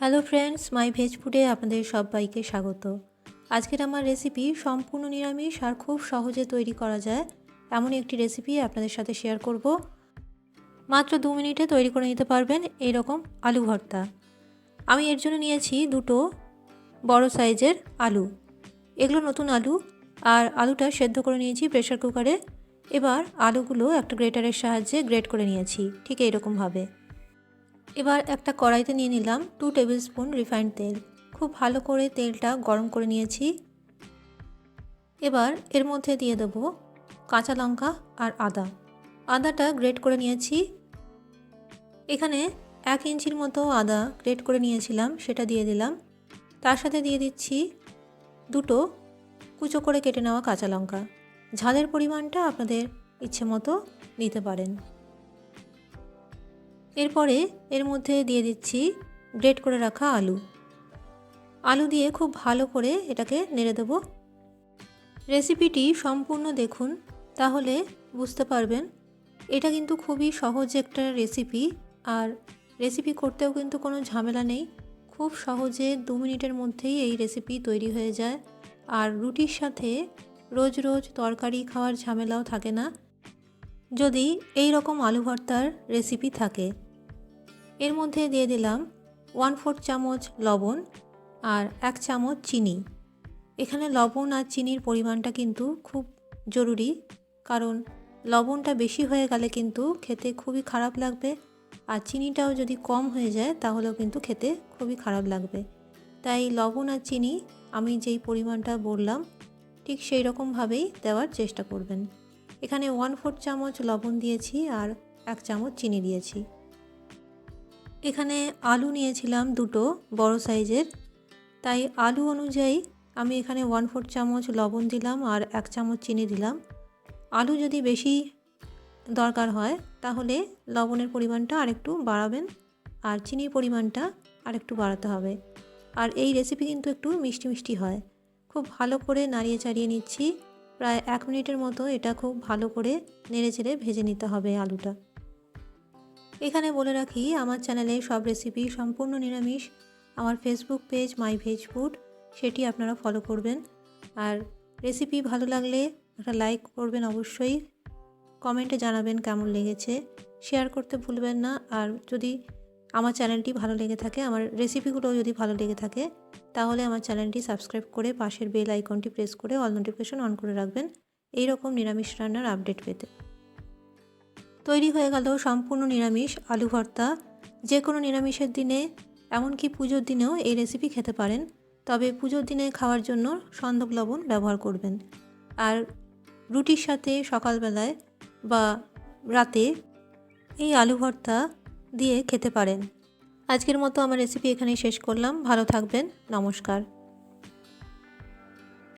Hello friends মাই veg ফুডে আপনাদের সবাইকে স্বাগত। আজকের আমার রেসিপি সম্পূর্ণ নিরামিষ আর খুব সহজে তৈরি করা যায়। এমন একটি রেসিপি আপনাদের সাথে শেয়ার করব। মাত্র দু মিনিটে তৈরি করে নিতে পারবেন এইরকম আলু ভর্তা। আমি এর জন্য নিয়েছি দুটো বড় সাইজের আলু। এগুলো নতুন আলু আর আলুটা সেদ্ধ করে নিয়েছি প্রেশার কুকারে এবার আলুগুলো একটা গ্রেটারের সাহায্যে গ্রেট করে নিয়েছি, ঠিক এইরকমভাবে এবার একটা কড়াইতে নিয়ে নিলাম টু টেবিল স্পুন রিফাইন্ড তেল। খুব ভালো করে তেলটা গরম করে নিয়েছি। এবার এর মধ্যে দিয়ে দেব কাঁচা লঙ্কা আর আদা। আদাটা গ্রেট করে নিয়েছি। এখানে এক ইঞ্চির মতো আদা গ্রেট করে নিয়েছিলাম, সেটা দিয়ে দিলাম। তার সাথে দিয়ে দিচ্ছি দুটো কুচো করে কেটে নেওয়া কাঁচা লঙ্কা। ঝালের পরিমাণটা আপনাদের ইচ্ছে মতো নিতে পারেন। এরপরে এর মধ্যে দিয়ে দিচ্ছি গ্রেট করে রাখা আলু। আলু দিয়ে খুব ভালো করে এটাকে নেড়ে দেব। রেসিপিটি সম্পূর্ণ দেখুন, তাহলে বুঝতে পারবেন। এটা কিন্তু খুবই সহজ একটা রেসিপি, আর রেসিপি করতেও কিন্তু কোনো ঝামেলা নেই। খুব সহজে দু মিনিটের মধ্যেই এই রেসিপি তৈরি হয়ে যায়। আর রুটির সাথে রোজ রোজ তরকারি খাওয়ার ঝামেলাও থাকে না। যদি এই রকম আলু ভর্তার রেসিপি থাকে এর মধ্যে দিয়ে দিলাম ওয়ান ফোর্থ চামচ লবণ আর এক চামচ চিনি। এখানে লবণ আর চিনির পরিমাণটা কিন্তু খুব জরুরি, কারণ লবণটা বেশি হয়ে গেলে কিন্তু খেতে খুবই খারাপ লাগবে আর চিনিটাও যদি কম হয়ে যায় তাহলেও কিন্তু খেতে খুবই খারাপ লাগবে। তাই লবণ আর চিনি আমি যেই পরিমাণটা বললাম, ঠিক সেই রকমভাবেই দেওয়ার চেষ্টা করবেন। এখানে ওয়ান ফোর্থ চামচ লবণ দিয়েছি আর এক চামচ চিনি দিয়েছি। এখানে আলু নিয়েছিলাম দুটো, বড় সাইজের। তাই আলু অনুযায়ী আমি এখানে ওয়ান ফোর চামচ লবণ দিলাম আর এক চামচ চিনি দিলাম। আলু যদি বেশি দরকার হয়, তাহলে লবণের পরিমাণটা আরেকটু বাড়াবেন আর চিনির পরিমাণটা আরেকটু বাড়াতে হবে। আর এই রেসিপি কিন্তু একটু মিষ্টি মিষ্টি হয়। খুব ভালো করে নাড়িয়ে চাড়িয়ে নিচ্ছি। প্রায় এক মিনিটের মতো এটা খুব ভালো করে নেড়ে চেড়ে ভেজে নিতে হবে আলুটা। এখানে বলে রাখি, আমার চ্যানেলে সব রেসিপি সম্পূর্ণ নিরামিষ। আমার Facebook page my veg food সেটি আপনারা ফলো করবেন। আর রেসিপি ভালো লাগলে একটা লাইক করবেন অবশ্যই। কমেন্টে জানাবেন কেমন লেগেছে। শেয়ার করতে ভুলবেন না। আর যদি আমার চ্যানেলটি ভালো লেগে থাকে, আমার রেসিপিগুলোও যদি ভালো লেগে থাকে, তাহলে আমার চ্যানেলটি সাবস্ক্রাইব করে পাশের বেল আইকনটি প্রেস করে অল নোটিফিকেশন অন করে রাখবেন। এই রকম নিরামিষ রান্নার আপডেট পেতে। তৈরি হয়ে গেল সম্পূর্ণ নিরামিষ, আলু ভর্তা। যে কোনো নিরামিষের দিনে, এমনকি পুজোর দিনেও এই রেসিপি খেতে পারেন। তবে পুজোর দিনে খাওয়ার জন্য সন্দক লবণ ব্যবহার করবেন। আর রুটির সাথে সকালবেলায় বা রাতে এই আলু ভর্তা দিয়ে খেতে পারেন। আজকের মতো আমার রেসিপি এখানেই শেষ করলাম। ভালো থাকবেন। নমস্কার।